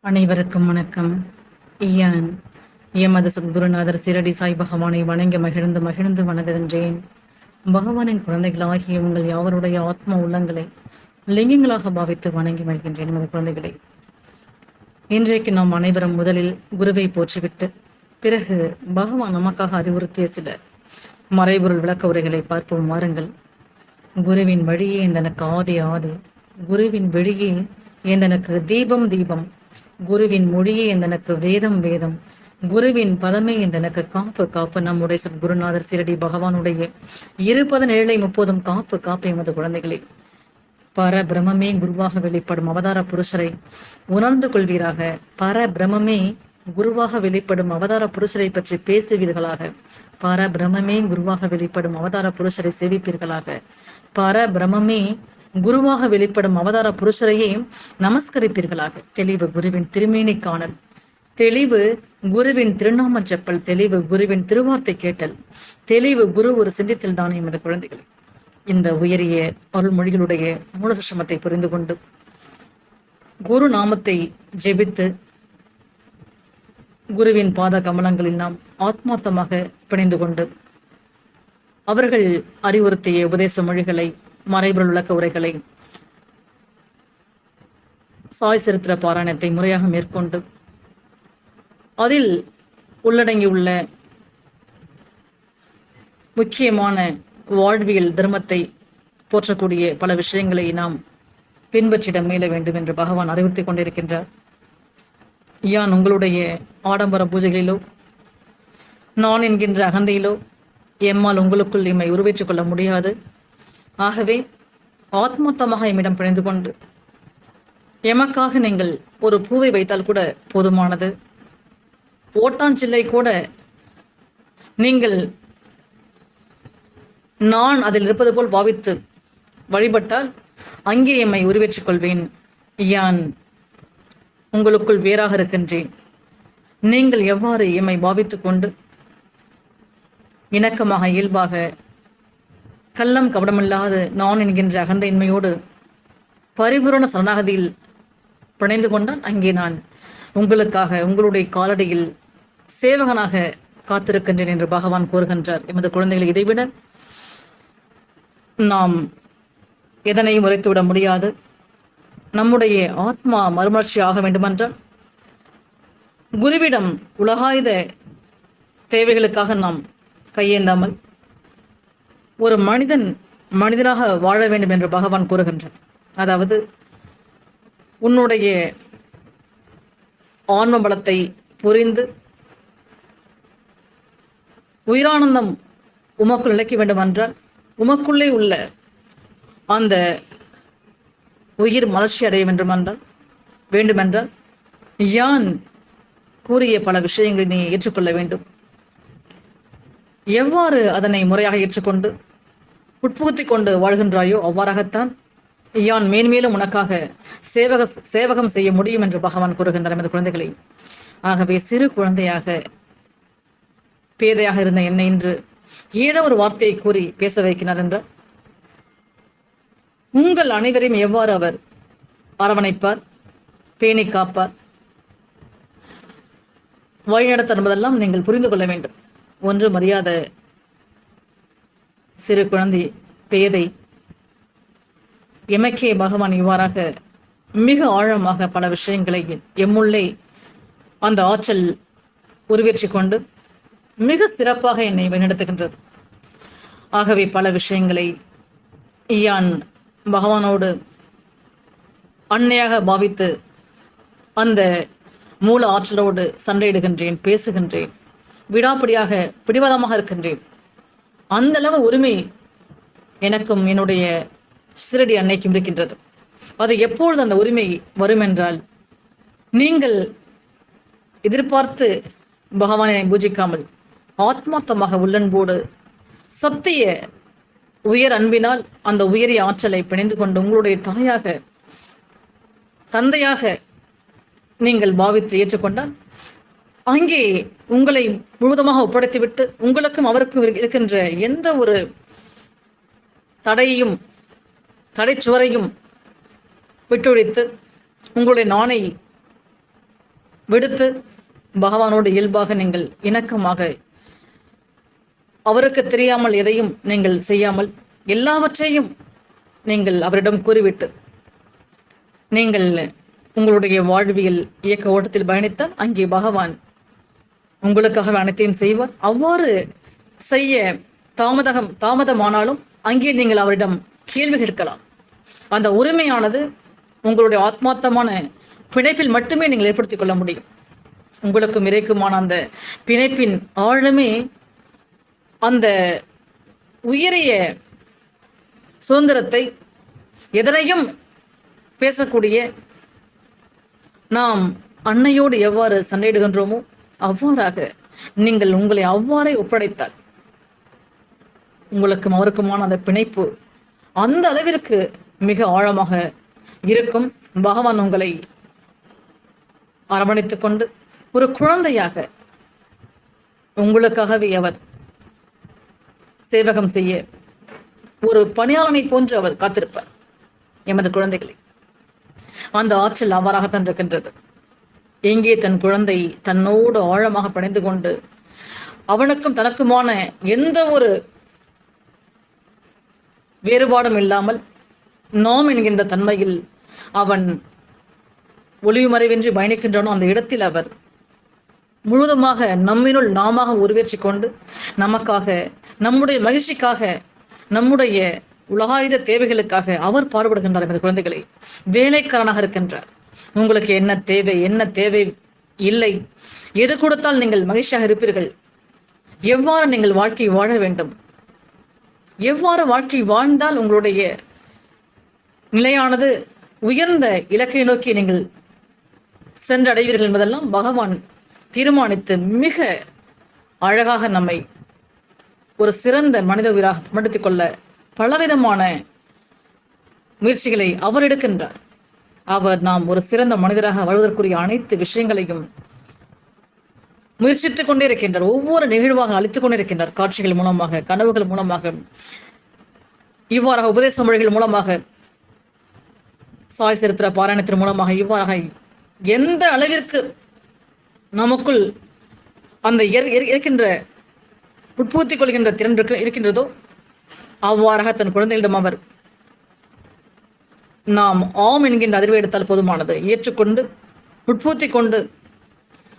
அனைவருக்கும் வணக்கம். இயான் எமது சத்குருநாதர் சிரடி சாய் பகவானை வணங்கி மகிழ்ந்து மகிழ்ந்து வணங்குகின்றேன் பகவானின் குழந்தைகளாகிய உங்கள் யாவருடைய ஆத்ம உள்ளங்களை லிங்கங்களாக பாவித்து வணங்கி மகிழ்கின்றேன் நமது குழந்தைகளை. இன்றைக்கு நாம் அனைவரும் முதலில் குருவை போற்றிவிட்டு பிறகு பகவான் நமக்காக அறிவுறுத்திய சில மறைபொருள் விளக்க உரைகளை பார்ப்போம். வாருங்கள். குருவின் வழியே எந்தனக்கு ஆதி ஆதி. குருவின் வழியே எந்தனக்கு தீபம் தீபம். குருவின் மொழியே எந்தனுக்கு வேதம் வேதம். குருவின் பதமே எந்தனுக்கு காப்பு காப்பு. நம்முடைய சத்குருநாதர் சிரடி பகவானுடைய இருபது நிழலை முப்போதும் காப்பு காப்பு எமது குழந்தைகளே. பர பிரமமே குருவாக வெளிப்படும் அவதார புருஷரை உணர்ந்து கொள்வீராக. பர பிரமமே குருவாக வெளிப்படும் அவதார புருஷரை பற்றி பேசுவீர்களாக. பர பிரமமே குருவாக வெளிப்படும் அவதார புருஷரை சேவிப்பீர்களாக. பர பிரமமே குருவாக வெளிப்படும் அவதார புருஷரையே நமஸ்கரிப்பீர்களாக. தெளிவு குருவின் திருமேனி காணல். தெளிவு குருவின் திருநாம செப்பல். தெளிவு குருவின் திருவார்த்தை கேட்டல். தெளிவு குரு ஒரு சிந்தித்தில் தானே எமது குழந்தைகள். இந்த உயரிய அருள்மொழிகளுடைய மூலகிருஷ்ணமத்தை புரிந்து கொண்டு குரு நாமத்தை ஜெபித்து குருவின் பாத கமலங்களில் நாம் ஆத்மார்த்தமாக பிணைந்து கொண்டு அவர்கள் அறிவுறுத்திய உபதேச மொழிகளை மறைபொருள் விளக்க உரைகளை சாய் சரித்திர பாராயணத்தை முறையாக மேற்கொண்டு அதில் உள்ளடங்கியுள்ள முக்கியமான வாழ்வியல் தர்மத்தை போற்றக்கூடிய பல விஷயங்களை நாம் பின்பற்றிட மேல வேண்டும் என்று பகவான் அறிவுறுத்தி கொண்டிருக்கின்றார். யான் உங்களுடைய ஆடம்பர பூஜைகளிலோ நான் என்கின்ற அகந்தையிலோ எம்மால் உங்களுக்குள் இம்மை உருவேற்றுக் கொள்ள முடியாது. ஆகவே ஆத்மொத்தமாக எம்மிடம் பிணைந்து கொண்டு எமக்காக நீங்கள் ஒரு பூவை வைத்தால் கூட போதுமானது. ஓட்டாஞ்சில்லை கூட நீங்கள் நான் அதில் இருப்பது போல் பாவித்து வழிபட்டால் அங்கே எம்மை உருவேற்றிக் கொள்வேன். யான் உங்களுக்குள் வேறாக இருக்கின்றேன். நீங்கள் எவ்வாறு எம்மை பாவித்துக் கொண்டு இணக்கமாக இயல்பாக கள்ளம் கபடமில்லாது நான் என்கின்ற அகந்தையின்மையோடு பரிபூரண சரணாகதியில் பிணைந்து கொண்டால் அங்கே நான் உங்களுக்காக உங்களுடைய காலடியில் சேவகனாக காத்திருக்கின்றேன் என்று பகவான் கூறுகின்றார். எமது குழந்தைகள் இதைவிட நாம் எதனையும் உரைத்துவிட முடியாது. நம்முடைய ஆத்மா மறுமலர்ச்சி ஆக வேண்டுமென்றால் குருவிடம் உலகாயுத தேவைகளுக்காக நாம் கையேந்தாமல் ஒரு மனிதன் மனிதனாக வாழ வேண்டும் என்று பகவான் கூறுகின்றார். அதாவது உன்னுடைய ஆன்ம பலத்தை புரிந்து உயிரானந்தம் உமக்குள் நிலைக்க வேண்டும் என்றால் உமக்குள்ளே உள்ள அந்த உயிர் மலர்ச்சி அடைய வேண்டுமென்றால் வேண்டுமென்றால் யான் கூறிய பல விஷயங்களை நீ ஏற்றுக்கொள்ள வேண்டும். எவ்வாறு அதனை முறையாக ஏற்றுக்கொண்டு உட்புகுத்தி கொண்டு வாழ்கின்றாயோ அவ்வாறாகத்தான் யான் மேன்மேலும் உனக்காக சேவக சேவகம் செய்ய முடியும் என்று பகவான் கூறுகின்றார் எமது குழந்தைகளை. ஆகவே சிறு குழந்தையாக பேதையாக இருந்த என்னை இன்று ஏதோ ஒரு வார்த்தையை கூறி பேச வைக்கிறார் என்றால் உங்கள் அனைவரையும் எவ்வாறு அவர் அரவணைப்பார் பேணி காப்பார்? வழிநடத்த என்பதெல்லாம் நீங்கள் புரிந்து கொள்ள வேண்டும். ஒன்று மரியாத சிறு குழந்தை பேதை. எமக்கே பகவான் இவ்வாறாக மிக ஆழமாக பல விஷயங்களை எம்முள்ளே அந்த ஆற்றல் உருவேற்றி கொண்டு மிக சிறப்பாக என்னை வழிநடத்துகின்றது. ஆகவே பல விஷயங்களை யான் பகவானோடு அன்னையாக பாவித்து அந்த மூல ஆற்றலோடு சண்டையிடுகின்றேன் பேசுகின்றேன் விடாப்பிடியாக பிடிவாதமாக இருக்கின்றேன். அந்த அளவு உரிமை எனக்கும் என்னுடைய சிறடி அன்னைக்கும் இருக்கின்றது. அது எப்பொழுது அந்த உரிமை வரும் என்றால் நீங்கள் எதிர்பார்த்து பகவானை பூஜிக்காமல் ஆத்மார்த்தமாக உள்ளன்போடு சத்திய உயர் அன்பினால் அந்த உயரிய ஆற்றலை பிணைந்து கொண்டு உங்களுடைய தாயாக தந்தையாக நீங்கள் பாவித்து ஏற்றுக்கொண்டால் அங்கே உங்களை முழுவதுமாக ஒப்படைத்துவிட்டு உங்களுக்கும் அவருக்கும் இருக்கின்ற எந்த ஒரு தடையையும் தடைச்சுவரையும் விட்டொழித்து உங்களுடைய நாணை விடுத்து பகவானோடு இயல்பாக நீங்கள் இணக்கமாக அவருக்கு தெரியாமல் எதையும் நீங்கள் செய்யாமல் எல்லாவற்றையும் நீங்கள் அவரிடம் கூறிவிட்டு நீங்கள் உங்களுடைய வாழ்வியல் இயக்க ஓட்டத்தில் பயணித்தால் அங்கே பகவான் உங்களுக்காக அனைத்தையும் செய்வார். அவ்வாறு செய்ய தாமதம் தாமதமானாலும் அங்கே நீங்கள் அவரிடம் கேள்வி கேட்கலாம். அந்த உரிமையானது உங்களுடைய ஆத்மார்த்தமான பிணைப்பில் மட்டுமே நீங்கள் ஏற்படுத்திக் கொள்ள முடியும். உங்களுக்கும் இறைக்குமான அந்த பிணைப்பின் ஆழமே அந்த உயரிய சுதந்திரத்தை எதனையும் பேசக்கூடிய நாம் அன்னையோடு எவ்வாறு சண்டையிடுகின்றோமோ அவ்வாறாக நீங்கள் உங்களை அவ்வாறே ஒப்படைத்தால் உங்களுக்கும் அவருக்குமான அந்த பிணைப்பு அந்த அளவிற்கு மிக ஆழமாக இருக்கும். பகவான் உங்களை அரவணைத்துக் கொண்டு ஒரு குழந்தையாக உங்களுக்காகவே அவர் சேவகம் செய்ய ஒரு பணியாளனை போன்று அவர் காத்திருப்பார். எமது குழந்தைகளை அந்த ஆற்றல் அவ்வாறாகத்தான் இருக்கின்றது. எங்கே தன் குழந்தை தன்னோடு ஆழமாக பிணைந்து கொண்டு அவனுக்கும் தனக்குமான எந்த ஒரு வேறுபாடும் இல்லாமல் நாம் என்கின்ற தன்மையில் அவன் ஒளிவுமறைவின்றி பயணிக்கின்றானோ அந்த இடத்தில் அவர் முழுவதுமாக நம்மினுள் நாமாக உருவேற்றி கொண்டு நமக்காக நம்முடைய மகிழ்ச்சிக்காக நம்முடைய உலகாயுத தேவைகளுக்காக அவர் பாடுபடுகின்றார் எமது குழந்தைகளை. வேலைக்காரனாக இருக்கின்றார். உங்களுக்கு என்ன தேவை என்ன தேவை இல்லை எது கொடுத்தால் நீங்கள் மகிழ்ச்சியாக இருப்பீர்கள்? எவ்வாறு நீங்கள் வாழ்க்கை வாழ வேண்டும்? எவ்வாறு வாழ்க்கை வாழ்ந்தால் உங்களுடைய நிலையானது உயர்ந்த இலக்கை நோக்கி நீங்கள் சென்றடைவீர்கள் என்பதெல்லாம் பகவான் தீர்மானித்து மிக அழகாக நம்மை ஒரு சிறந்த மனித உயிராக படுத்திக் கொள்ள பலவிதமான முயற்சிகளை அவர் எடுக்கின்றார். அவர் நாம் ஒரு சிறந்த மனிதராக வாழ்வதற்குரிய அனைத்து விஷயங்களையும் முயற்சித்துக் கொண்டே இருக்கின்றார். ஒவ்வொரு நிகழ்வாக அளித்துக் கொண்டே இருக்கின்றார். காட்சிகள் மூலமாக கனவுகள் மூலமாக இவ்வாறாக உபதேச மொழிகள் மூலமாக சாய் சரித்திர பாராயணத்தின் மூலமாக இவ்வாறாக எந்த அளவிற்கு நமக்குள் அந்த இருக்கின்ற உட்புகுத்திக் கொள்கின்ற திறன் இருக்க- இருக்கின்றதோ அவ்வாறாக தன் குழந்தைகளிடம் அவர் நாம் ஆம் என்கின்ற அதிர்வை எடுத்தால் போதுமானது. ஏற்றுக்கொண்டு உட்பூத்தி கொண்டு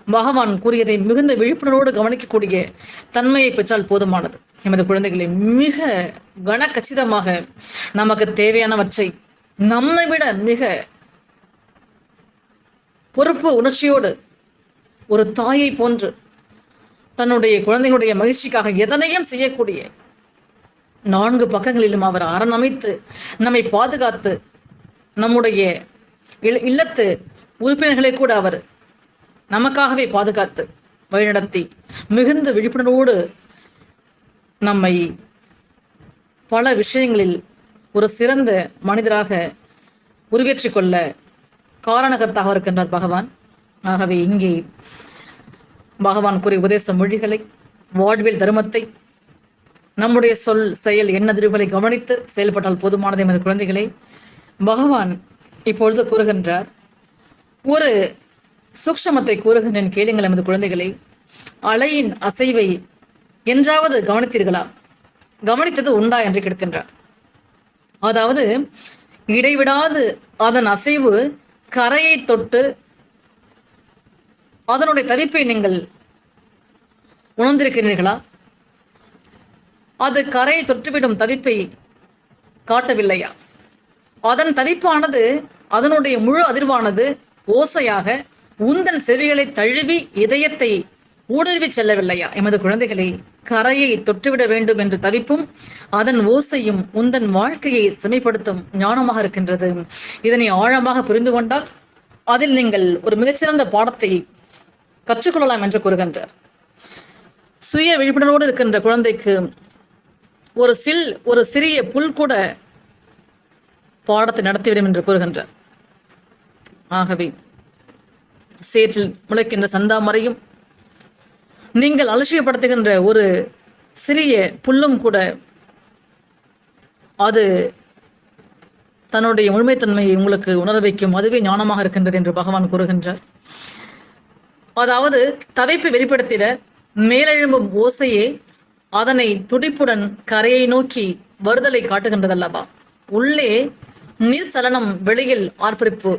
பகவான் கூறியதை மிகுந்த விழிப்புணர்வோடு கவனிக்கக்கூடிய தன்மையை பெற்றால் போதுமானது. எமது குழந்தைகளை மிக கனக்கச்சிதமாக நமக்கு தேவையானவற்றை நம்மை விட மிக பொறுப்பு உணர்ச்சியோடு ஒரு தாயை போன்று தன்னுடைய குழந்தைகளுடைய மகிழ்ச்சிக்காக எதனையும் செய்யக்கூடிய நான்கு பக்கங்களிலும் அவர் அரணமைத்து நம்மை பாதுகாத்து நம்முடைய இல்லத்து உறுப்பினர்களை கூட அவர் நமக்காகவே பாதுகாத்து வழிநடத்தி மிகுந்த விழிப்புணர்வோடு நம்மை பல விஷயங்களில் ஒரு சிறந்த மனிதராக உருவேற்றிக் கொள்ள காரணகர்த்தாக இருக்கின்றார் பகவான். ஆகவே இங்கே பகவான் கூறிய உபதேச மொழிகளை வாழ்வில் தர்மத்தை நம்முடைய சொல் செயல் எண்ணதிர்வுகளை கவனித்து செயல்பட்டால் போதுமானது எமது குழந்தைகளை. பகவான் இப்பொழுது கூறுகின்றார் ஒரு சூக்ஷமத்தை கூறுகின்றேன் கேளுங்கள் எமது குழந்தைகளை. அலையின் அசைவை என்றாவது கவனித்தீர்களா? கவனித்தது உண்டா? என்று கேட்கின்றார். அதாவது இடைவிடாது அதன் அசைவு கரையை தொட்டு அதனுடைய தவிப்பை நீங்கள் உணர்ந்திருக்கிறீர்களா? அது கரையை தொற்றுவிடும் தவிப்பை காட்டவில்லையா? அதன் தவிப்பானது அதனுடைய முழு அதிர்வானது ஓசையாக உந்தன் செவிகளை தழுவி இதயத்தை ஊடுருவி செல்லவில்லையா? எமது குழந்தைகளை கரையை தொட்டுவிட வேண்டும் என்று தவிப்பும் அதன் ஓசையும் உந்தன் வாழ்க்கையை செமைப்படுத்தும் ஞானமாக இருக்கின்றது. இதனை ஆழமாக புரிந்து கொண்டால் அதில் நீங்கள் ஒரு மிகச்சிறந்த பாடத்தை கற்றுக்கொள்ளலாம் என்று கூறுகின்றார். சுய விழிப்புணர்வோடு இருக்கின்ற குழந்தைக்கு ஒரு சில் ஒரு சிறிய புல் கூட பாடத்தை நடத்திவிடும் என்று கூறுகின்றார். ஆகவே சேற்றில் முளைக்கின்ற சந்தாமரையும் நீங்கள் அலட்சியப்படுத்துகின்ற ஒரு சிறிய புல்லும் கூட அது தன்னுடைய முழுமைத்தன்மையை உங்களுக்கு உணர வைக்கும் அதுவே ஞானமாக இருக்கின்றது என்று பகவான் கூறுகின்றார். அதாவது தவிப்பை வெளிப்படுத்திட மேலெழும்பும் ஓசையே அதனை துடிப்புடன் கரையை நோக்கி வருதலை காட்டுகின்றதல்லவா? உள்ளே நீர் சலனம் வெளியில் ஆர்ப்பரிப்பு.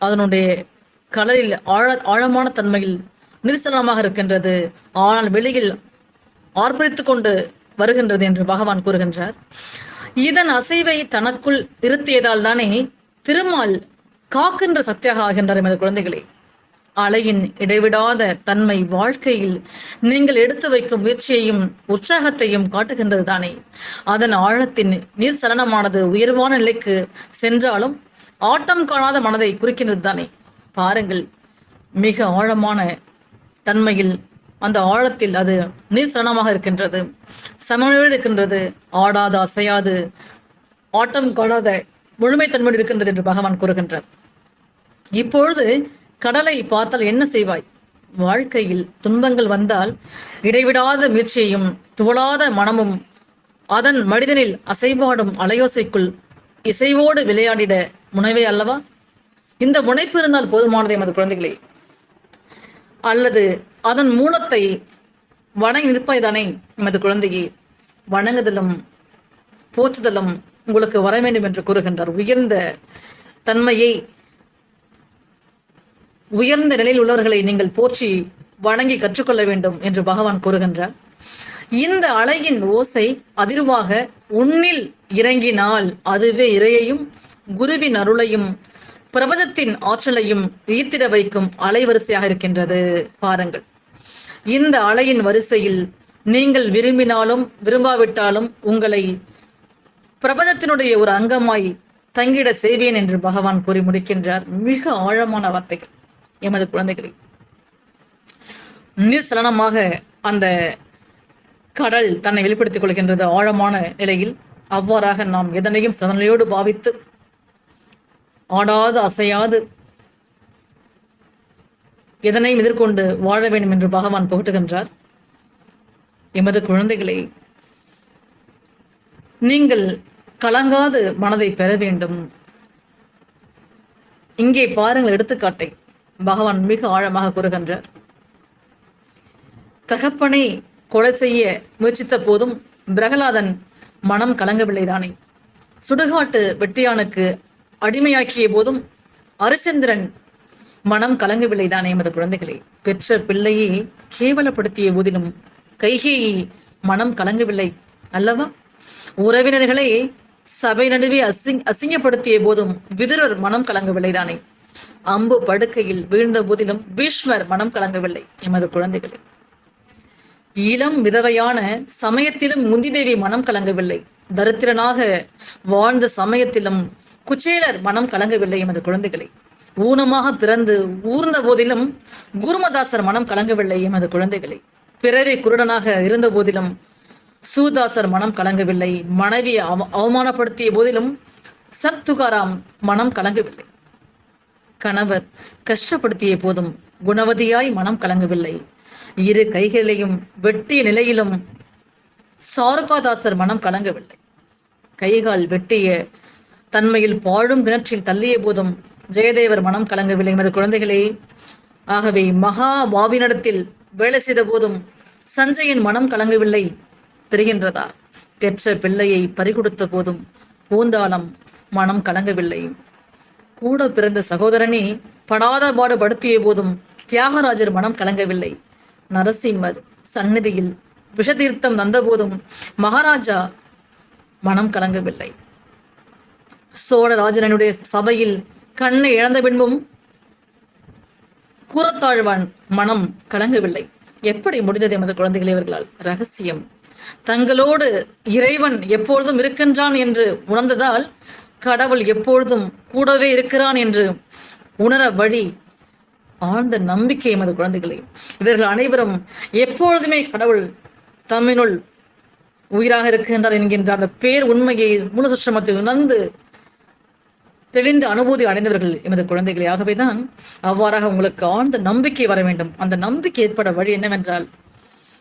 அதனுடைய கடலில் ஆழ ஆழமான தன்மையில் நிர்சலனமாக இருக்கின்றது. ஆனால் வெளியில் ஆர்ப்பரித்து கொண்டு வருகின்றது என்று பகவான் கூறுகின்றார். இதன் அசைவை தனக்குள் இருத்தியதால் தானே திருமால் காக்கின்ற சக்தியாக ஆகின்றார் எமது குழந்தைகளே. அலையின் இடைவிடாத தன்மை வாழ்க்கையில் நீங்கள் எடுத்து வைக்கும் முயற்சியையும் உற்சாகத்தையும் காட்டுகின்றது தானே. அதன் ஆழத்தின் நீர் சலனமானது உயர்வான நிலைக்கு சென்றாலும் ஆட்டம் காணாத மனதை குறிக்கின்றது தானே. பாருங்கள் மிக ஆழமான தன்மையில் அந்த ஆழத்தில் அது நீர் சலனமாக இருக்கின்றது. சமநிலையோடு இருக்கின்றது ஆடாது அசையாது ஆட்டம் காணாத முழுமைத்தன்மையோடு இருக்கின்றது என்று பகவான் கூறுகின்றார். இப்பொழுது கடலை பார்த்தால் என்ன செய்வாய்? வாழ்க்கையில் துன்பங்கள் வந்தால் இடைவிடாத முயற்சியையும் துவளாத மனமும் அதன் மனிதனில் அசைபாடும் அலையோசைக்குள் இசைவோடு விளையாடிட முனைவே அல்லவா? இந்த முனைப்பு இருந்தால் போதுமானது எமது குழந்தைகளே. அல்லது அதன் மூலத்தை வணங்கி நிற்பாய்தானே எமது குழந்தையே. வணங்குதலும் போற்றுதலும் உங்களுக்கு வர வேண்டும் என்று கூறுகின்றார். உயர்ந்த தன்மையை உயர்ந்த நிலையில் உள்ளவர்களை நீங்கள் போற்றி வணங்கி கற்றுக்கொள்ள வேண்டும் என்று பகவான் கூறுகின்றார். இந்த அலையின் ஓசை அதிர்வாக உன்னில் இறங்கினால் அதுவே இறையையும் குருவின் அருளையும் பிரபஞ்சத்தின் ஆற்றலையும் ஈர்த்திட வைக்கும் அலைவரிசையாக இருக்கின்றது. பாருங்கள். இந்த அலையின் வரிசையில் நீங்கள் விரும்பினாலும் விரும்பாவிட்டாலும் உங்களை பிரபஞ்சத்தினுடைய ஒரு அங்கமாய் தங்கிட செய்வேன் என்று பகவான் கூறி முடிக்கின்றார். மிக ஆழமான வார்த்தைகள். எமது குழந்தைகளை நிர்சலனமாக அந்த கடல் தன்னை வெளிப்படுத்திக் கொள்கின்றது ஆழமான நிலையில் அவ்வாறாக நாம் எதனையும் சமநிலையோடு பாவித்து ஆடாது அசையாது எதனையும் எதிர்கொண்டு வாழ வேண்டும் என்று பகவான் புகட்டுகின்றார். எமது குழந்தைகளை நீங்கள் கலங்காது மனதை பெற வேண்டும். இங்கே பாருங்கள் எடுத்துக்காட்டை. பகவான் மிக ஆழமாக கூறுகின்றார். தகப்பனை கொலை செய்ய முயற்சித்த போதும் பிரகலாதன் மனம் கலங்கவில்லைதானே சுடுகாட்டு வெட்டியானுக்கு அடிமையாக்கிய போதும் அரிச்சந்திரன் மனம் கலங்கவில்லைதானே எமது குழந்தைகளை. பெற்ற பிள்ளையை கேவலப்படுத்திய போதிலும் கைகேயி மனம் கலங்கவில்லை அல்லவா? உறவினர்களை சபை நடுவே அசிங் அசிங்கப்படுத்திய போதும் விதுரர் மனம் கலங்கவில்லைதானே அம்பு படுக்கையில் வீழ்ந்த போதிலும் பீஷ்மர் மனம் கலங்கவில்லை. எமது குழந்தைகளே இளம் விதவையான சமயத்திலும் முந்திதேவி மனம் கலங்கவில்லை. தரித்திரனாக வாழ்ந்த சமயத்திலும் குச்சேலர் மனம் கலங்கவில்லை. எமது குழந்தைகளை ஊனமாக பிறந்து ஊர்ந்த போதிலும் குருமதாசர் மனம் கலங்கவில்லை. எமது குழந்தைகளை பிறரை குருடனாக இருந்த போதிலும் சூதாசர் மனம் கலங்கவில்லை. மனைவி அவ அவமானப்படுத்திய போதிலும் சத் துகாராம் மனம் கலங்கவில்லை. கணவர் கஷ்டப்படுத்திய போதும் குணவதியாய் மனம் கலங்கவில்லை. இரு கைகளையும் வெட்டிய நிலையிலும் சாருகாதாசர் மனம் கலங்கவில்லை. கைகால் வெட்டிய தன்மையில் பாழும் கிணற்றில் தள்ளிய போதும் ஜெயதேவர் மனம் கலங்கவில்லை. எமது குழந்தைகளே ஆகவே மகா பாவினிடத்தில் வேலை செய்த போதும் சஞ்சயின் மனம் கலங்கவில்லை தெரிகின்றதா? பெற்ற பிள்ளையை பறிகொடுத்த போதும் பூந்தாளம் மனம் கலங்கவில்லை. கூட பிறந்த சகோதரனே படாத பாடு படுத்திய போதும் தியாகராஜர் மனம் கலங்கவில்லை. நரசிம்மர் சந்நிதியில் விஷதீர்த்தம் தந்தபோதும் மகாராஜா மனம் கலங்கவில்லை. சோழராஜனுடைய சபையில் கண்ணை இழந்த பின்பும் கூறத்தாழ்வான் மனம் கலங்கவில்லை. எப்படி முடிந்தது எமது குழந்தைகள் இவர்களால்? ரகசியம். தங்களோடு இறைவன் எப்பொழுதும் இருக்கின்றான் என்று உணர்ந்ததால் கடவுள் எப்பொழுதும் கூடவே இருக்கிறான் என்று உணர வழி ஆழ்ந்த நம்பிக்கை எமது குழந்தைகளே. இவர்கள் அனைவரும் எப்பொழுதுமே கடவுள் தம்மினுள் உயிராக இருக்கின்றார் என்கின்ற அந்த பேர் உண்மையை முழுசுஷமத்தை உணர்ந்து தெளிந்து அனுபூதி அடைந்தவர்கள் எமது குழந்தைகளே. ஆகவேதான் அவ்வாறாக உங்களுக்கு ஆழ்ந்த நம்பிக்கை வர வேண்டும். அந்த நம்பிக்கை ஏற்பட வழி என்னவென்றால்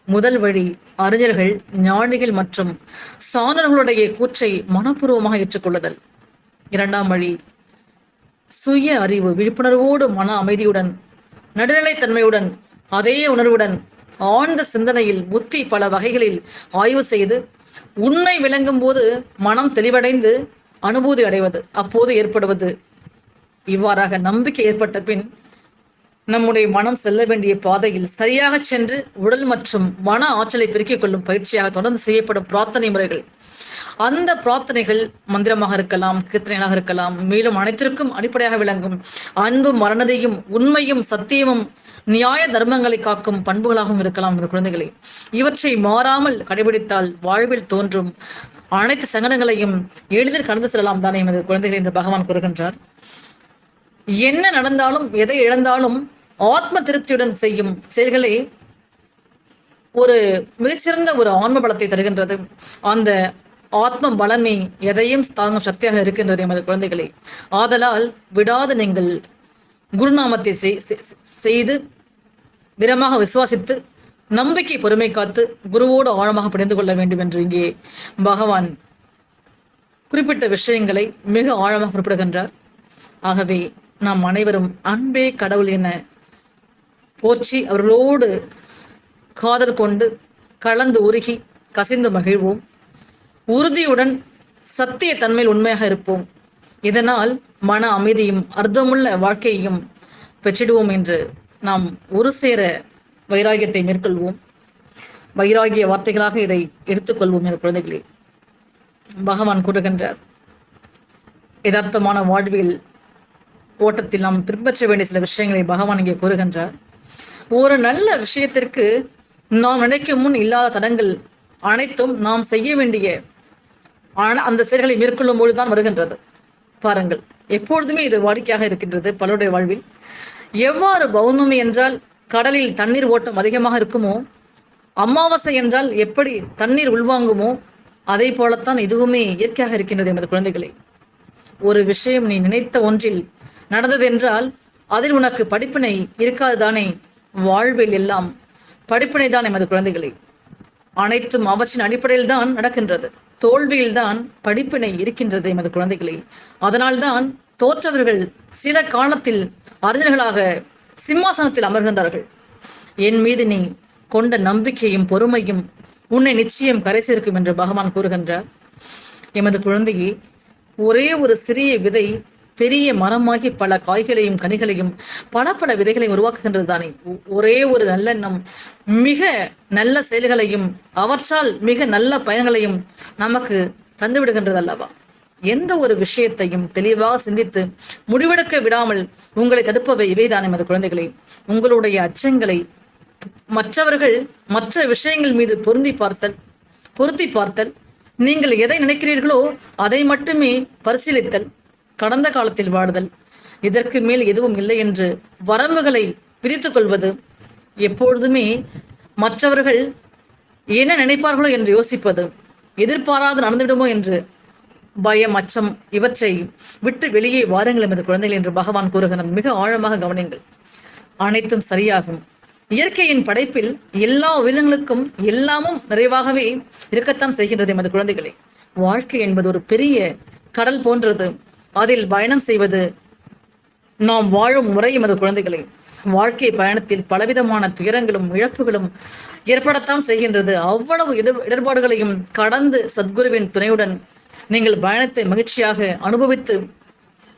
முதல் வழி அறிஞர்கள் ஞானிகள் மற்றும் சாணர்களுடைய கூற்றை மனப்பூர்வமாக ஏற்றுக்கொள்ளுதல். இரண்டாம் வழி. சுய அறிவு விழிப்புணர்வோடு மன அமைதியுடன் நடுநிலைத்தன்மையுடன் அதே உணர்வுடன் ஆழ்ந்த சிந்தனையில் புத்தி பல வகைகளில் ஆய்வு செய்து உண்மை விளங்கும் போது மனம் தெளிவடைந்து அனுபூதி அடைவது அப்போது ஏற்படுவது. இவ்வாறாக நம்பிக்கை ஏற்பட்ட பின் நம்முடைய மனம் செல்ல வேண்டிய பாதையில் சரியாக சென்று உடல் மற்றும் மன ஆற்றலை பெருக்கிக் கொள்ளும் பயிற்சியாக தொடர்ந்து செய்யப்படும் பிரார்த்தனை முறைகள். அந்த பிரார்த்தனைகள் மந்திரமாக இருக்கலாம் கீர்த்தனைகளாக இருக்கலாம் மேலும் அனைத்திற்கும் அடிப்படையாக விளங்கும். அன்பும் மரணதையும் உண்மையும் சத்தியமும் நியாய தர்மங்களை காக்கும் பண்புகளாகவும் இருக்கலாம் இந்த குழந்தைகளை. இவற்றை மாறாமல் கடைபிடித்தால் வாழ்வில் தோன்றும் அனைத்து சங்கடங்களையும் எளிதில் கடந்து செல்லலாம் தானே எமது குழந்தைகள் என்று பகவான் கூறுகின்றார். என்ன நடந்தாலும் எதை இழந்தாலும் ஆத்ம திருப்தியுடன் செய்யும் செயல்களே ஒரு மிகச்சிறந்த ஒரு ஆன்ம பலத்தை தருகின்றது. அந்த ஆத்ம பலமே எதையும் தாங்கும் சக்தியாக இருக்கின்றது எமது குழந்தைகளே. ஆதலால் விடாது நீங்கள் குருநாமத்தை செய்- செய்து திடமாக விசுவாசித்து நம்பிக்கை பொறுமை காத்து குருவோடு ஆழமாக பிணைந்து கொள்ள வேண்டும் என்று இங்கே பகவான் குறிப்பிட்ட விஷயங்களை மிக ஆழமாக குறிப்பிடுகின்றார். ஆகவே நாம் அனைவரும் அன்பே கடவுள் என போற்றி அவர்களோடு காதல் கொண்டு கலந்து உருகி கசிந்து மகிழ்வோம். உறுதியுடன் சத்திய தன்மையில் உண்மையாக இருப்போம். இதனால் மன அமைதியும் அர்த்தமுள்ள வாழ்க்கையையும் பெற்றிடுவோம் என்று நாம் ஒரு சேர வைராகியத்தை மேற்கொள்வோம். வைராகிய வார்த்தைகளாக இதை எடுத்துக்கொள்வோம் என்ற குழந்தைகளே. பகவான் கூறுகின்றார் யதார்த்தமான வாழ்வில் ஓட்டத்தில் நாம் பின்பற்ற வேண்டிய சில விஷயங்களை பகவான் இங்கே கூறுகின்றார். ஒரு நல்ல விஷயத்திற்கு நாம் நினைக்கும் முன் இல்லாத தடங்கள் அனைத்தும் நாம் செய்ய வேண்டிய ஆனால் அந்த செயல்களை மேற்கொள்ளும் பொழுதுதான் வருகின்றது. பாருங்கள் எப்பொழுதுமே இது வாடிக்கையாக இருக்கின்றது பலருடைய வாழ்வில். எவ்வாறு பௌர்ணமி என்றால் கடலில் தண்ணீர் ஓட்டம் அதிகமாக இருக்குமோ அமாவாசை என்றால் எப்படி தண்ணீர் உள்வாங்குமோ அதே போலத்தான் இதுவுமே இயற்கையாக இருக்கின்றது எமது குழந்தைகளை. ஒரு விஷயம் நீ நினைத்த ஒன்றில் நடந்தது என்றால் அதில் உனக்கு படிப்பினை இருக்காது தானே? வாழ்வில் எல்லாம் படிப்பினை தான் எமது குழந்தைகளே. அனைத்தும் அவற்றின் அடிப்படையில் தான் நடக்கின்றது. தோல்வியில்தான் படிப்பினை இருக்கின்றது எமது குழந்தைகளே. அதனால்தான் தோற்றவர்கள் சில காலத்தில் அறிஞர்களாக சிம்மாசனத்தில் அமர்கின்றார்கள். என் மீது நீ கொண்ட நம்பிக்கையும் பொறுமையும் உன்னை நிச்சயம் கரை சேர்க்கும் என்று பகவான் கூறுகின்றார். எமது குழந்தையை ஒரே ஒரு சிறிய விதை பெரிய மரமாகி பல காய்களையும் கனிகளையும் பல பல விதைகளை உருவாக்குகின்றது தானே ஒரே ஒரு நல்லெண்ணம். மிக நல்ல செயல்களையும் அவற்றால் மிக நல்ல பயன்களையும் நமக்கு தந்து விடுகின்றது அல்லவா எந்த ஒரு விஷயத்தையும் தெளிவாக சிந்தித்து முடிவெடுக்க விடாமல் உங்களை தடுப்பவை இவைதான் எமது குழந்தைகளை. உங்களுடைய அச்சங்களை மற்றவர்கள் மற்ற விஷயங்கள் மீது பொருந்தி பார்த்தல் பொருத்தி பார்த்தல். நீங்கள் எதை நினைக்கிறீர்களோ அதை மட்டுமே பரிசீலித்தல். கடந்த காலத்தில் வாடுதல். இதற்கு மேல் எதுவும் இல்லை என்று வரம்புகளை விதித்துக் கொள்வது எப்பொழுதுமே மற்றவர்கள் என்ன நினைப்பார்களோ என்று யோசிப்பது எதிர்பாராது நடந்துவிடுமோ என்று பயம் அச்சம் இவற்றை விட்டு வெளியே வாருங்கள் எமது குழந்தைகள் என்று பகவான் கூறுகிறார். மிக ஆழமாக கவனிங்கள் அனைத்தும் சரியாகும். இயற்கையின் படைப்பில் எல்லா உயிரினங்களுக்கும் எல்லாமும் நிறைவாகவே இருக்கத்தான் செய்கின்றது எமது குழந்தைகளை. வாழ்க்கை என்பது ஒரு பெரிய கடல் போன்றது. அதில் பயணம் செய்வது நாம் வாழும் முறை எமது குழந்தைகளை. வாழ்க்கை பயணத்தில் பலவிதமான துயரங்களும் இழப்புகளும் ஏற்படத்தான் செய்கின்றது. அவ்வளவு இடர் இடர்பாடுகளையும் கடந்து சத்குருவின் துணையுடன் நீங்கள் பயணத்தை மகிழ்ச்சியாக அனுபவித்து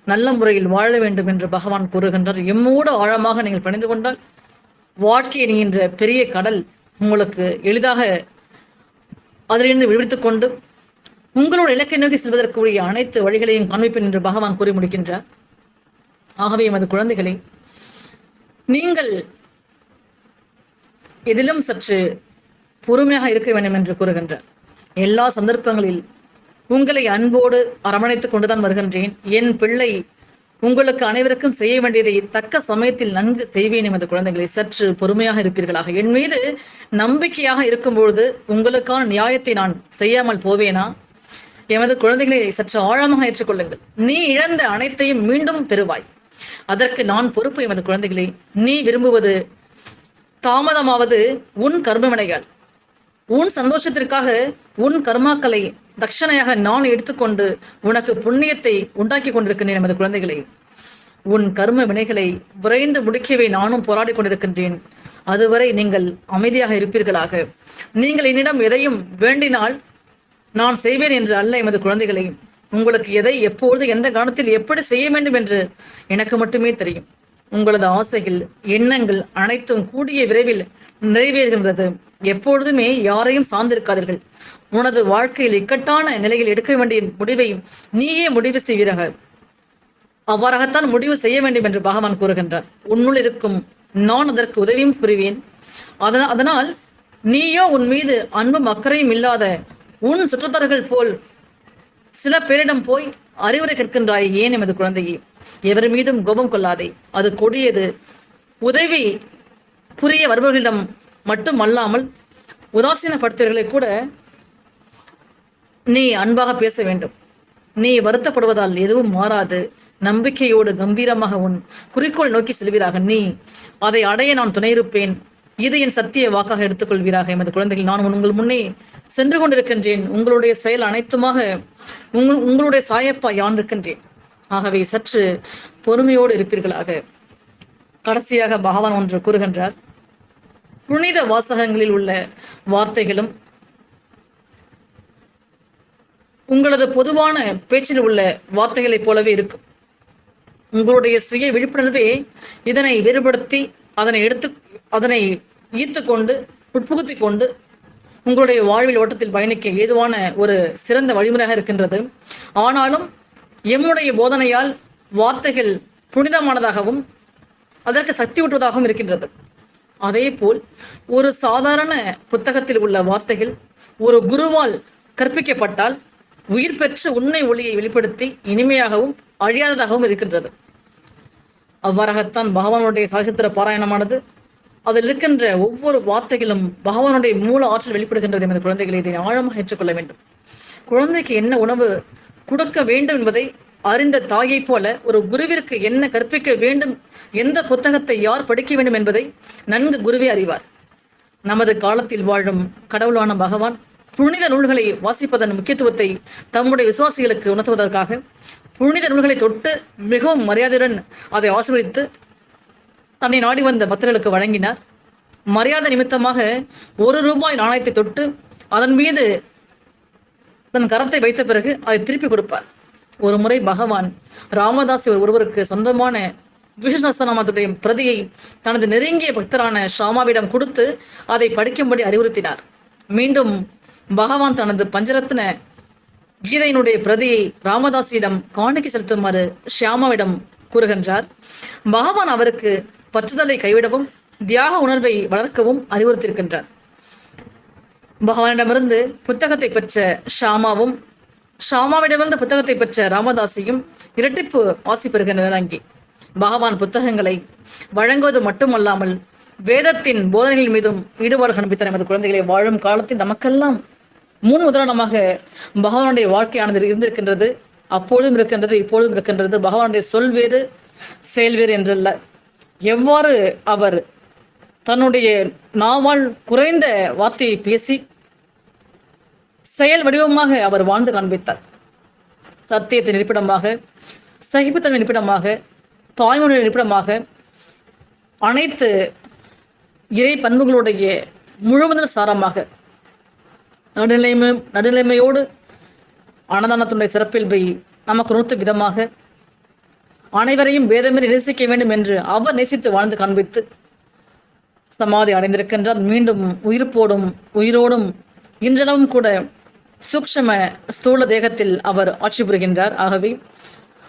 நல்ல முறையில் வாழ வேண்டும் என்று பகவான் கூறுகின்றார். எம்மோடு ஆழமாக நீங்கள் பணிந்து கொண்டால் வாழ்க்கை என்கின்ற பெரிய கடல் உங்களுக்கு எளிதாக அதிலிருந்து விடுவித்துக் கொண்டு உங்களோட இலக்கை நோக்கி செல்வதற்குரிய அனைத்து வழிகளையும் காண்பிப்பேன் என்று பகவான் கூறி முடிக்கின்றார். ஆகவே எமது குழந்தைகளை நீங்கள் எதிலும் சற்று பொறுமையாக இருக்க வேண்டும் என்று கூறுகின்றார். எல்லா சந்தர்ப்பங்களில் உங்களை அன்போடு அரவணைத்துக் கொண்டுதான் வருகின்றேன். என் பிள்ளை உங்களுக்கு அனைவருக்கும் செய்ய வேண்டியதை தக்க சமயத்தில் நன்கு செய்வேன் எமது குழந்தைகளை. சற்று பொறுமையாக இருப்பீர்களாக. என் மீது நம்பிக்கையாக இருக்கும்பொழுது உங்களுக்கான நியாயத்தை நான் செய்யாமல் போவேனா? எமது குழந்தைகளை சற்று ஆழமாக ஏற்றுக்கொள்ளுங்கள். நீ இழந்த அனைத்தையும் மீண்டும் பெறுவாய். அதற்கு நான் பொறுப்பு எமது குழந்தைகளை. நீ விரும்புவது தாமதமாவது உன் கர்மவினைகள். உன் சந்தோஷத்திற்காக உன் கர்மாக்களை தட்சணையாக நான் எடுத்துக்கொண்டு உனக்கு புண்ணியத்தை உண்டாக்கி கொண்டிருக்கின்றேன் எமது குழந்தைகளை. உன் கர்ம வினைகளை விரைந்து முடிக்கவே நானும் போராடி கொண்டிருக்கின்றேன். அதுவரை நீங்கள் அமைதியாக இருப்பீர்களாக. நீங்கள் என்னிடம் எதையும் வேண்டினால் நான் செய்வேன் என்று அல்ல எமது குழந்தைகளை. உங்களுக்கு எதை எப்பொழுது எந்த காலத்தில் எப்படி செய்ய வேண்டும் என்று எனக்கு மட்டுமே தெரியும். உங்களது ஆசைகள் எண்ணங்கள் அனைத்தும் கூடிய விரைவில் நிறைவேறுகின்றது. எப்பொழுதுமே யாரையும் சார்ந்திருக்காதீர்கள். உனது வாழ்க்கையில் இக்கட்டான நிலையில் எடுக்க வேண்டிய முடிவை நீயே முடிவு செய்வீராக. அவ்வாறாகத்தான் முடிவு செய்ய வேண்டும் என்று பகவான் கூறுகின்றார். உன்னுள் இருக்கும் நான் அதற்கு உதவியும் புரிவேன். அதனால் அதனால் நீயோ உன் மீது அன்பும் அக்கறையும் இல்லாத உன் சுற்றத்தார்கள் போல் சில பேரிடம் போய் அறிவுரை கேட்கின்றாய் ஏன் எமது குழந்தையே? எவர் மீதும் கோபம் கொள்ளாதே. அது கொடியது. உதவி புரிய வருபவர்களிடம் மட்டும் அல்லாமல் உதாசீனப்படுத்துவர்களை கூட நீ அன்பாக பேச வேண்டும். நீ வருத்தப்படுவதால் எதுவும் மாறாது. நம்பிக்கையோடு கம்பீரமாக உன் குறிக்கோள் நோக்கி செல்வீராக. நீ அதை அடைய நான் துணையிருப்பேன். இது என் சத்திய வாக்காக எடுத்துக்கொள்வீராக எமது குழந்தைகள். நான் உங்கள் முன்னே சென்று கொண்டிருக்கின்றேன். உங்களுடைய செயல் அனைத்துமாக உங்கள் உங்களுடைய சாயப்பா யான் இருக்கின்றேன். ஆகவே சற்று பொறுமையோடு இருப்பீர்களாக. கடைசியாக பகவான் ஒன்று கூறுகின்றார் புனித வாசகங்களில் உள்ள வார்த்தைகளும் உங்களது பொதுவான பேச்சில் உள்ள வார்த்தைகளைப் போலவே இருக்கும். உங்களுடைய சுய விழிப்புணர்வே இதனை வேறுபடுத்தி அதனை எடுத்து அதனை ஈர்த்து கொண்டு உட்புகுத்தி கொண்டு உங்களுடைய வாழ்வில் ஓட்டத்தில் பயணிக்க ஏதுவான ஒரு சிறந்த வழிமுறையாக இருக்கின்றது. ஆனாலும் எம்முடைய போதனையால் வார்த்தைகள் புனிதமானதாகவும் அதற்கு சக்தி ஊட்டுவதாகவும் இருக்கின்றது. அதே போல் ஒரு சாதாரண புத்தகத்தில் உள்ள வார்த்தைகள் ஒரு குருவால் கற்பிக்கப்பட்டால் உயிர் பெற்ற உண்மை ஒளியை வெளிப்படுத்தி இனிமையாகவும் அழியாததாகவும் இருக்கின்றது. அவ்வாறாகத்தான் பகவானுடைய சாசித்திர பாராயணமானது அதில் இருக்கின்ற ஒவ்வொரு வார்த்தைகளும் பகவானுடைய மூல ஆற்றல் வெளிப்படுகின்றது எமது குழந்தைகளை இதை ஆழமாக ஏற்றுக்கொள்ள வேண்டும். குழந்தைக்கு என்ன உணவு கொடுக்க வேண்டும் என்பதை அறிந்த தாயைப் போல ஒரு குருவிற்கு என்ன கற்பிக்க வேண்டும் எந்த புத்தகத்தை யார் படிக்க வேண்டும் என்பதை நன்கு குருவே அறிவார். நமது காலத்தில் வாழும் கடவுளான பகவான் புனித நூல்களை வாசிப்பதன் முக்கியத்துவத்தை தம்முடைய விசுவாசிகளுக்கு உணர்த்துவதற்காக புனித நூல்களை தொட்டு மிகவும் மரியாதையுடன் அதை ஆசீர்வதித்து தன்னை நாடி வந்த பக்தர்களுக்கு வழங்கினார். மரியாதை நிமித்தமாக ஒரு ரூபாய் நாணயத்தை தொட்டு அதன் மீது தன் கரத்தை வைத்த பிறகு அதை திருப்பி கொடுப்பார். ஒரு முறை பகவான் ராமதாஸ் ஒருவருக்கு சொந்தமான விஷ்ணுசனமத்துடைய பிரதியை தனது நெருங்கிய பக்தரான ஷாமாவிடம் கொடுத்து அதை படிக்கும்படி அறிவுறுத்தினார். மீண்டும் பகவான் தனது பஞ்சரத்ன கீதையினுடைய பிரதியை ராமதாசியிடம் காணிக்கை செலுத்துமாறு ஷியாமாவிடம் கூறுகின்றார். பகவான் அவருக்கு பற்றுதலை கைவிடவும் தியாக உணர்வை வளர்க்கவும் அறிவுறுத்தியிருக்கின்றார். பகவானிடமிருந்து புத்தகத்தை பெற்ற ஷாமாவும் ஷாமாவிடமிருந்து புத்தகத்தை பெற்ற ராமதாசியும் இரட்டிப்பு ஆசி பெறுகின்றனர் அங்கே. பகவான் புத்தகங்களை வழங்குவது மட்டுமல்லாமல் வேதத்தின் போதனைகள் மீதும் ஈடுபாடு காண்பித்த நமது குழந்தைகளை வாழும் காலத்தில் நமக்கெல்லாம் முன் உதாரணமாக பகவானுடைய வாழ்க்கையானது இருந்திருக்கின்றது அப்பொழுதும் இருக்கின்றது இப்பொழுதும் இருக்கின்றது. பகவானுடைய சொல் வேறு செயல் வேறு என்றல்ல. எவ்வாறு அவர் தன்னுடைய நாவால் குறைந்த வார்த்தையை பேசி செயல் வடிவமாக அவர் வாழ்ந்து காண்பித்தார். சத்தியத்தின் இருப்பிடமாக சகிப்புத்தன்மை இருப்பிடமாக தாய்மொழியின் இருப்பிடமாக அனைத்து இறை பண்புகளுடைய முழுமுதல் சாரமாக நடுநிலைமை நடுநிலைமையோடு அன்னதானத்தினுடைய சிறப்பியல்பை நமக்கு உணர்த்த விதமாக அனைவரையும் வேதமே நேசிக்க வேண்டும் என்று அவர் நேசித்து வாழ்ந்து காண்பித்து சமாதி அடைந்திருக்கின்றார். மீண்டும் உயிர்ப்போடும் உயிரோடும் இன்றளவும் கூட சூக்ஷ்ம ஸ்தூல தேகத்தில் அவர் ஆட்சி புரிகின்றார். ஆகவே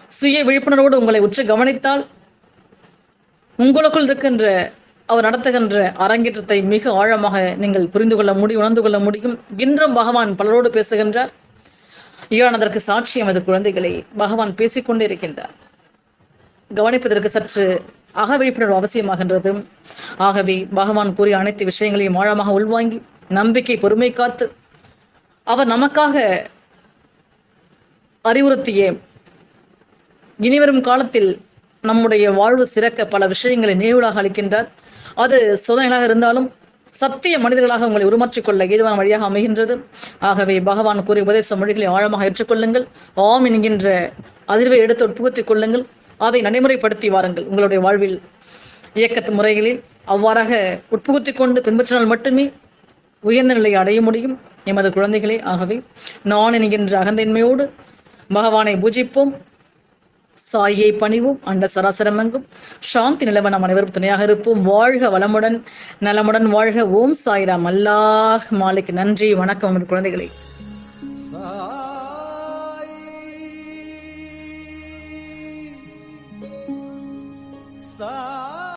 சுய விழிப்புணர்வோடு உங்களை உற்று கவனித்தால் உங்களுக்குள் இருக்கின்ற அவர் நடத்துகின்ற அரங்கேற்றத்தை மிக ஆழமாக நீங்கள் புரிந்து கொள்ள முடியும் உணர்ந்து கொள்ள முடியும். இன்றும் பகவான் பலரோடு பேசுகின்றார். இவன் அதற்கு சாட்சி எமது குழந்தைகளை பகவான் பேசிக்கொண்டே இருக்கின்றார். கவனிப்பதற்கு சற்று அக விழிப்புணர்வு அவசியமாகின்றது. ஆகவே பகவான் கூறிய அனைத்து விஷயங்களையும் ஆழமாக உள்வாங்கி நம்பிக்கை பொறுமை காத்து அவர் நமக்காக அறிவுறுத்திய இனிவரும் காலத்தில் நம்முடைய வாழ்வு சிறக்க பல விஷயங்களை நினைவுகளாக அளிக்கின்றார். அது சோதனைகளாக இருந்தாலும் சத்திய மனிதர்களாக உங்களை உருமாற்றிக்கொள்ள ஏதுவான வழியாக அமைகின்றது. ஆகவே பகவான் கூறிய உபதேச மொழிகளை ஆழமாக ஏற்றுக்கொள்ளுங்கள். ஆம் என்கின்ற அதிர்வை எடுத்து உட்புகுத்திக் கொள்ளுங்கள். அதை நடைமுறைப்படுத்தி வாருங்கள். உங்களுடைய வாழ்வில் இயக்கத்து முறைகளில் அவ்வாறாக உட்புகுத்திக் கொண்டு பின்பற்றினால் மட்டுமே உயர்ந்த நிலையை அடைய முடியும். எமது குழந்தைகளே ஆகவே நான் என்கின்ற அகந்தைன்மையோடு பகவானை பூஜிப்போம். சாயை பணிவும். அண்ட சராசரமெங்கும் சாந்தி நிலவ நாம் அனைவரும் துணையாக இருப்போம். வாழ்க வளமுடன் நலமுடன் வாழ்க. ஓம் சாய்ராம். அல்லாஹ் மாலைக்கு நன்றி வணக்கம் நமது குழந்தைகளே.